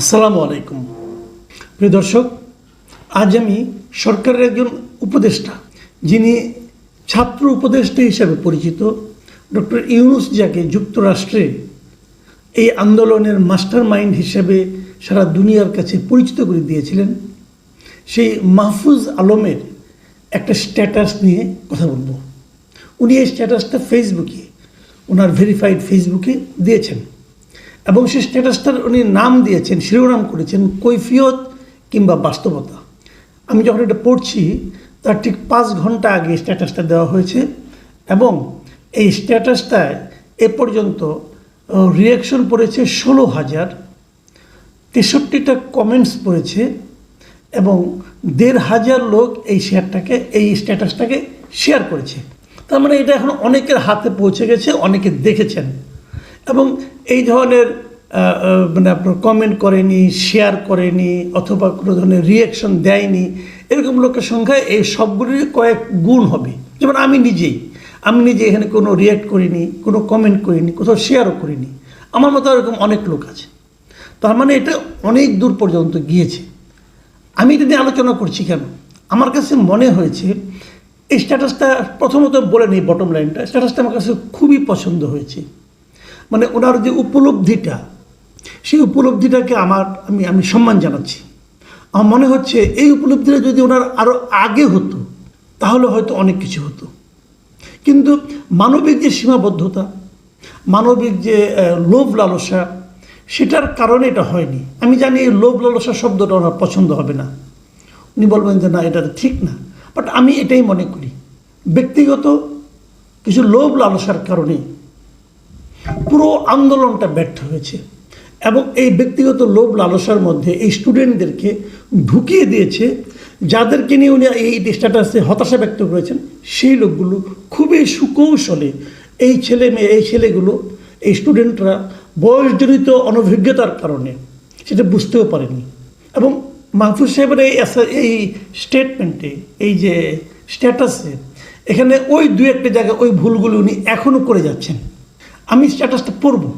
আসসালামু আলাইকুম। প্রিয় দর্শক, আজ আমি সরকারের একজন উপদেষ্টা, যিনি ছাত্র উপদেষ্টা হিসাবে পরিচিত, ডক্টর ইউনুস যাকে যুক্তরাষ্ট্রে এই আন্দোলনের মাস্টার মাইন্ড হিসেবে সারা দুনিয়ার কাছে পরিচিত করে দিয়েছিলেন। সেই মাহফুজ আলমের একটা স্ট্যাটাস নিয়ে কথা বলব। উনি এই স্ট্যাটাসটা ফেসবুকে, ওনার ভেরিফাইড ফেসবুকে দিয়েছেন। এবং সেই স্ট্যাটাসটার উনি নাম দিয়েছেন, শিরোনাম করেছেন কৈফিয়ত কিংবা বাস্তবতা। আমি যখন এটা পড়ছি, তার ঠিক পাঁচ ঘণ্টা আগে স্ট্যাটাসটা দেওয়া হয়েছে এবং এই স্ট্যাটাসটায় এ পর্যন্ত রিয়াকশন পড়েছে ষোলো হাজার, তেষট্টিটা কমেন্টস পড়েছে এবং দেড় হাজার লোক এই শেয়ারটাকে এই স্ট্যাটাসটাকে শেয়ার করেছে। তার মানে এটা এখন অনেকের হাতে পৌঁছে গেছে, অনেকে দেখেছেন। এবং এই ধরনের মানে আপনার কমেন্ট করেনি শেয়ার করেনি, অথবা কোনো ধরনের রিয়াকশন দেয়নি, এরকম লোকের সংখ্যা এই সবগুলির কয়েক গুণ হবে। যেমন আমি নিজেই, আমি নিজে এখানে কোনো রিয়াক্ট করিনি, কোনো কমেন্ট করিনি, কোথাও শেয়ারও করিনি। আমার মতো এরকম অনেক লোক আছে। তার মানে এটা অনেক দূর পর্যন্ত গিয়েছে। আমি এটা নিয়ে আলোচনা করছি কেন? আমার কাছে মনে হয়েছে, এই স্ট্যাটাসটা প্রথমত বলে নিই বটম লাইনটা স্ট্যাটাসটা আমার কাছে খুবই পছন্দ হয়েছে। মানে ওনার যে উপলব্ধিটা, সেই উপলব্ধিটাকে আমার, আমি আমি সম্মান জানাচ্ছি। আমার মনে হচ্ছে এই উপলব্ধিটা যদি ওনার আরও আগে হতো, তাহলে হয়তো অনেক কিছু হতো। কিন্তু মানবিক যে সীমাবদ্ধতা, মানবিক যে লোভ লালসা, সেটার কারণে এটা হয়নি। আমি জানি এই লোভ লালসা শব্দটা ওনার পছন্দ হবে না। উনি বলবেন যে না, এটা ঠিক না। বাট আমি এটাই মনে করি। ব্যক্তিগত কিছু লোভ লালসার কারণে পুরো আন্দোলনটা ব্যর্থ হয়েছে। এবং এই ব্যক্তিগত লোভ লালসার মধ্যে এই স্টুডেন্টদেরকে ঢুকিয়ে দিয়েছে, যাদেরকে নিয়ে উনি এই স্ট্যাটাসে হতাশা ব্যক্ত করেছেন, সেই লোকগুলো খুবই সুকৌশলে এই ছেলে মেয়ে, এই ছেলেগুলো, এই স্টুডেন্টরা বয়সজনিত অনভিজ্ঞতার কারণে সেটা বুঝতেও পারেনি। এবং মাহফুজ সাহেবের এই এই স্টেটমেন্টে এই যে স্ট্যাটাসে এখানে ওই দু একটা জায়গায় ওই ভুলগুলো উনি এখনও করে যাচ্ছেন। আমি স্ট্যাটাসটা পড়ব।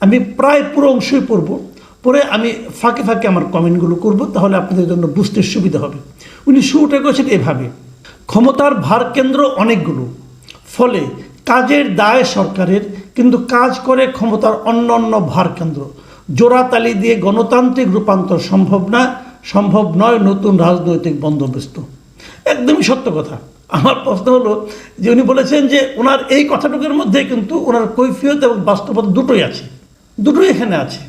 আমি প্রায় পুরো অংশই পড়ব। পরে আমি ফাঁকে ফাঁকে আমার কমেন্টগুলো করব, তাহলে আপনাদের জন্য বুঝতে সুবিধা হবে। উনি শুরুটা করেছেন এভাবে। ক্ষমতার ভার কেন্দ্র অনেকগুলো। ফলে কাজের দায় সরকারের, কিন্তু কাজ করে ক্ষমতার অন্য অন্য ভার কেন্দ্র। জোড়াতালি দিয়ে গণতান্ত্রিক রূপান্তর সম্ভব না, সম্ভব নয় নতুন রাজনৈতিক বন্দোবস্ত। একদমই সত্য কথা। আমার প্রশ্ন হলো যে উনি বলেছেন যে ওনার এই কথাটুকুর মধ্যে কিন্তু ওনার কৈফিয়ত এবং বাস্তবতা দুটোই আছে, দুটোই এখানে আছে।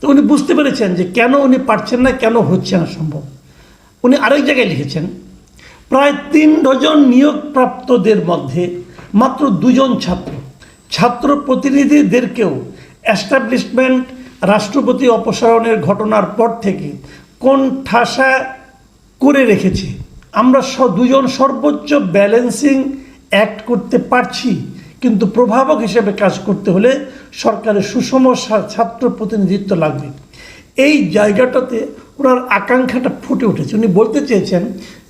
তো উনি বুঝতে পেরেছেন যে কেন উনি পারছেন না, কেন হচ্ছে না সম্ভব। উনি আরেক জায়গায় লিখেছেন, প্রায় তিন ডজন নিয়োগপ্রাপ্তদের মধ্যে মাত্র দুজন ছাত্র ছাত্র প্রতিনিধিদেরকেও অ্যাস্টাবলিশমেন্ট রাষ্ট্রপতি অপসারণের ঘটনার পর থেকে কোন ঠাসা করে রেখেছে। আমরা দুজন সর্বোচ্চ ব্যালেন্সিং অ্যাক্ট করতে পারছি, কিন্তু প্রভাবক হিসেবে কাজ করতে হলে সরকারের সুষম ছাত্র প্রতিনিধিত্ব লাগবে। এই জায়গাটাতে ওনার আকাঙ্ক্ষাটা ফুটে উঠেছে। উনি বলতে চেয়েছেন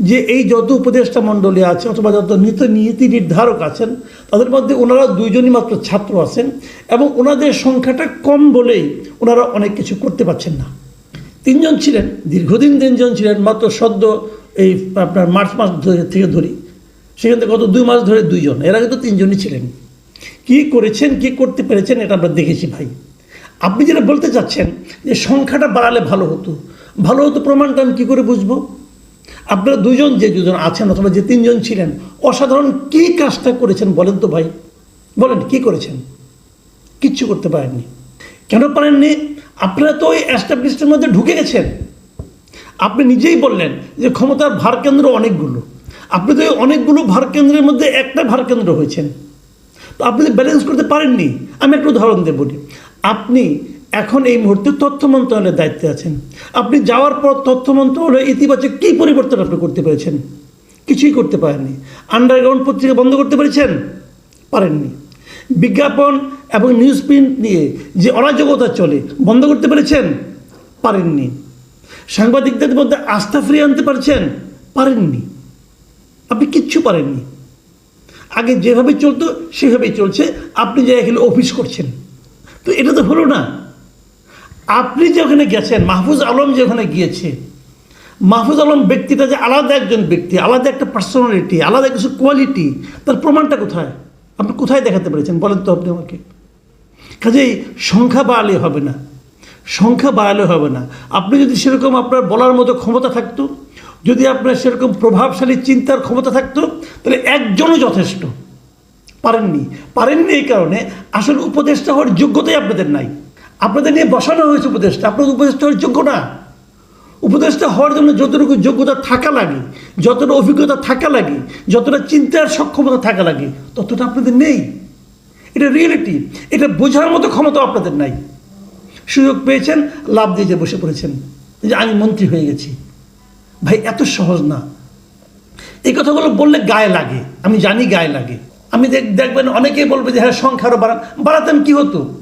যে এই যত উপদেষ্টা মণ্ডলী আছে অথবা যত নীতি নীতি নির্ধারক আছেন, তাদের মধ্যে ওনারা দুইজনই মাত্র ছাত্র আছেন এবং ওনাদের সংখ্যাটা কম বলেই ওনারা অনেক কিছু করতে পারছেন না। তিনজন ছিলেন, দীর্ঘদিন তিনজন ছিলেন, মাত্র সদ্য এই আপনার মার্চ মাস থেকে ধরি, সেখান থেকে গত দুই মাস ধরে দুইজন, এর আগে তো তিনজনই ছিলেন। কি করেছেন, কি করতে পেরেছেন, এটা আমরা দেখেছি ভাই। আপনি যেটা বলতে চাচ্ছেন, যে সংখ্যাটা বাড়ালে ভালো হতো। ভালো হতো প্রমাণটা আমি কী করে বুঝব? আপনারা দুজন, যে দুজন আছেন, অথবা যে তিনজন ছিলেন, অসাধারণ কী কাজটা করেছেন বলেন তো ভাই। বলেন, কি করেছেন? কিচ্ছু করতে পারেননি। কেন পারেননি? আপনারা তো ওই অ্যাস্টাবলিশমেন্টের মধ্যে ঢুকে গেছেন। আপনি নিজেই বললেন যে ক্ষমতার ভার কেন্দ্র অনেকগুলো। আপনি তো অনেকগুলো ভার কেন্দ্রের মধ্যে একটা ভার কেন্দ্র হয়েছেন। তো আপনি ব্যালেন্স করতে পারেননি। আমি একটা উদাহরণ দেব বলি। আপনি এখন এই মুহূর্তে তথ্য মন্ত্রণালয়ের দায়িত্বে আছেন। আপনি যাওয়ার পর তথ্য মন্ত্রণালয়ে ইতিবাচক কী পরিবর্তন আপনি করতে পেরেছেন? কিছুই করতে পারেননি। আন্ডারগ্রাউন্ড পত্রিকা বন্ধ করতে পেরেছেন? পারেননি। বিজ্ঞাপন এবং নিউজ প্রিন্ট নিয়ে যে অরাজকতা চলে, বন্ধ করতে পেরেছেন? পারেননি। সাংবাদিকদের মধ্যে আস্থা ফিরিয়ে আনতে পারছেন? পারেননি। আপনি কিচ্ছু পারেননি। আগে যেভাবে চলতো, সেভাবেই চলছে। আপনি যে এখানে অফিস করছেন, তো এটা তো হলো না। আপনি যে ওখানে গেছেন, মাহফুজ আলম যে ওখানে গিয়েছে, মাহফুজ আলম ব্যক্তিটা যে আলাদা একজন ব্যক্তি, আলাদা একটা পার্সোনালিটি আলাদা কিছু কোয়ালিটি তার প্রমাণটা কোথায়? আপনি কোথায় দেখাতে পেরেছেন? বলেন তো আপনি আমাকে। কাজেই সংখ্যা বাড়ালে হবে না। সংখ্যা বাড়ালে হবে না। আপনি যদি সেরকম আপনার বলার মতো ক্ষমতা থাকতো, যদি আপনার সেরকম প্রভাবশালী চিন্তার ক্ষমতা থাকতো, তাহলে একজনও যথেষ্ট। পারেননি। পারেননি এই কারণে আসলে উপদেষ্টা হওয়ার যোগ্যতাই আপনাদের নাই। আপনাদের নিয়ে বসানো হয়েছে উপদেষ্টা। আপনাদের উপদেষ্টা হওয়ার যোগ্য না। উপদেষ্টা হওয়ার জন্য যতটুকু যোগ্যতা থাকা লাগে, যতটা অভিজ্ঞতা থাকা লাগে, যতটা চিন্তার সক্ষমতা থাকা লাগে, ততটা আপনাদের নেই। এটা রিয়েলিটি। এটা বোঝার মতো ক্ষমতা আপনাদের নাই। সুযোগ পেয়েছেন, লাভ দিয়ে বসে পড়েছেন। যে আমি মন্ত্রী হয়ে গেছি। ভাই, এত সহজ না। এই কথাগুলো বললে গায়ে লাগে। আমি জানি গায়ে লাগে। আমি দেখ, দেখবেন অনেকেই বলবে যে হ্যাঁ সংখ্যা আরও বাড়ান। বাড়াতেন কী হতো?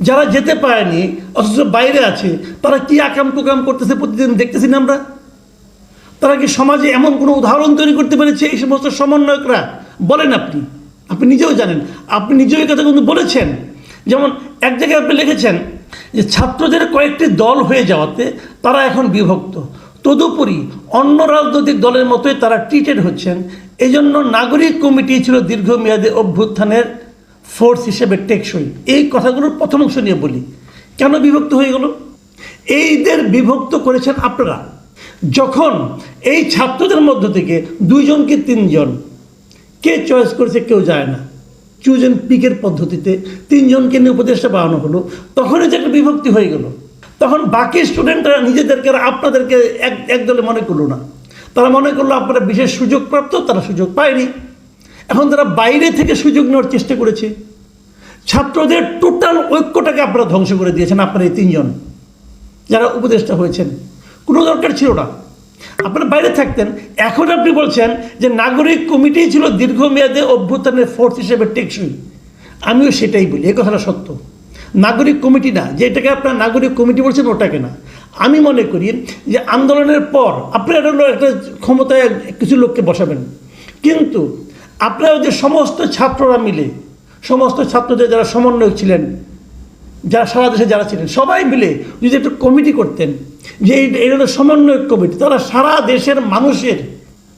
যারা যেতে পারেনি, অথচ বাইরে আছে, তারা কি আকাম কুকাম করতেছে প্রতিদিন দেখতেছি না আমরা? তারা কি সমাজে এমন কোনো উদাহরণ তৈরি করতে পেরেছে? এই সমস্ত সমন্বয়করা, বলেন আপনি। আপনি নিজেও জানেন। আপনি নিজেও এই কথা কিন্তু বলেছেন। যেমন এক জায়গায় আপনি লিখেছেন যে ছাত্রদের কয়েকটি দল হয়ে যাওয়াতে তারা এখন বিভক্ত। তদুপরি অন্য রাজনৈতিক দলের মতোই তারা ট্রিটেড হচ্ছেন। এই জন্য নাগরিক কমিটি ছিল দীর্ঘমেয়াদে অভ্যুত্থানের ফোর্স হিসেবে টেকসই। এই কথাগুলোর প্রথম অংশ নিয়ে বলি। কেন বিভক্ত হয়ে গেল? এইদের বিভক্ত করেছেন আপনারা। যখন এই ছাত্রদের মধ্য থেকে দুইজন কি তিনজন, কে চয়েস করেছে কেউ যায় না। চুজ অ্যান্ড পিকের পদ্ধতিতে তিনজনকে নিয়ে উপদেষ্টা বানানো হলো। তখনই যে একটা বিভক্তি হয়ে গেল। তখন বাকি স্টুডেন্টরা নিজেদেরকে আপনাদেরকে এক একদলে মনে করল না। তারা মনে করল আপনারা বিশেষ সুযোগ প্রাপ্ত, তারা সুযোগ পায়নি। এখন তারা বাইরে থেকে সুযোগ নেওয়ার চেষ্টা করেছে। ছাত্রদের টোটাল ঐক্যটাকে আপনারা ধ্বংস করে দিয়েছেন, আপনারা এই তিনজন। যারা উপদেষ্টা হয়েছেন। কোনো দরকার ছিল না। আপনারা বাইরে থাকতেন। এখন আপনি বলছেন যে নাগরিক কমিটি ছিল দীর্ঘমেয়াদে অভ্যুত্থানের ফোর্স হিসেবে টেকসই। আমিও সেটাই বলি, এই কথাটা সত্য। নাগরিক কমিটি না, যে এটাকে আপনার নাগরিক কমিটি বলছেন ওটাকে না। আমি মনে করি যে আন্দোলনের পর আপনারা হলো একটা ক্ষমতায় কিছু লোককে বসাবেন। কিন্তু আপনারা যে সমস্ত ছাত্ররা মিলে, সমস্ত ছাত্রদের যারা সমন্বয়ক ছিলেন যারা সারা দেশে যারা ছিলেন, সবাই মিলে যদি একটু কমিটি করতেন যে এটা হলো সমন্বয়ক কমিটি তারা সারা দেশের মানুষের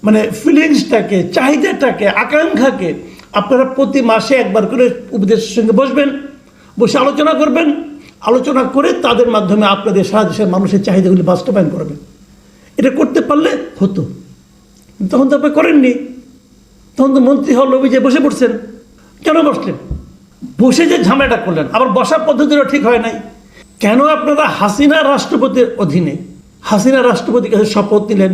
মানে ফিলিংসটাকে চাহিদাটাকে, আকাঙ্ক্ষাকে আপনারা প্রতি মাসে একবার করে উপদেশের সঙ্গে বসবেন, বসে আলোচনা করবেন, আলোচনা করে তাদের মাধ্যমে আপনাদের সারা দেশের মানুষের চাহিদাগুলি বাস্তবায়ন করবেন। এটা করতে পারলে হতো। তখন তো আপনি করেননি। তখন তো মন্ত্রী হল লবিজে বসে পড়ছেন, কেন বসলেন? বসে যে ঝামেলাটা করলেন, আবার বসার পদ্ধতিটা ঠিক হয় নাই। কেন আপনারা হাসিনা রাষ্ট্রপতির অধীনে, হাসিনা রাষ্ট্রপতির কাছে শপথ নিলেন,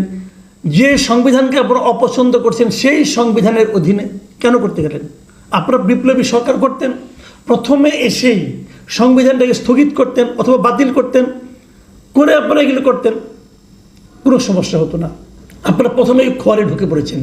যে সংবিধানকে আপনারা অপছন্দ করছেন সেই সংবিধানের অধীনে কেন করতে গেলেন? আপনারা বিপ্লবী সরকার করতেন, প্রথমে এসেই সংবিধানটাকে স্থগিত করতেন অথবা বাতিল করতেন, করে আপনারা এগুলো করতেন, কোনো সমস্যা হতো না। আপনারা প্রথমেই খোয়ারে ঢুকে পড়েছেন।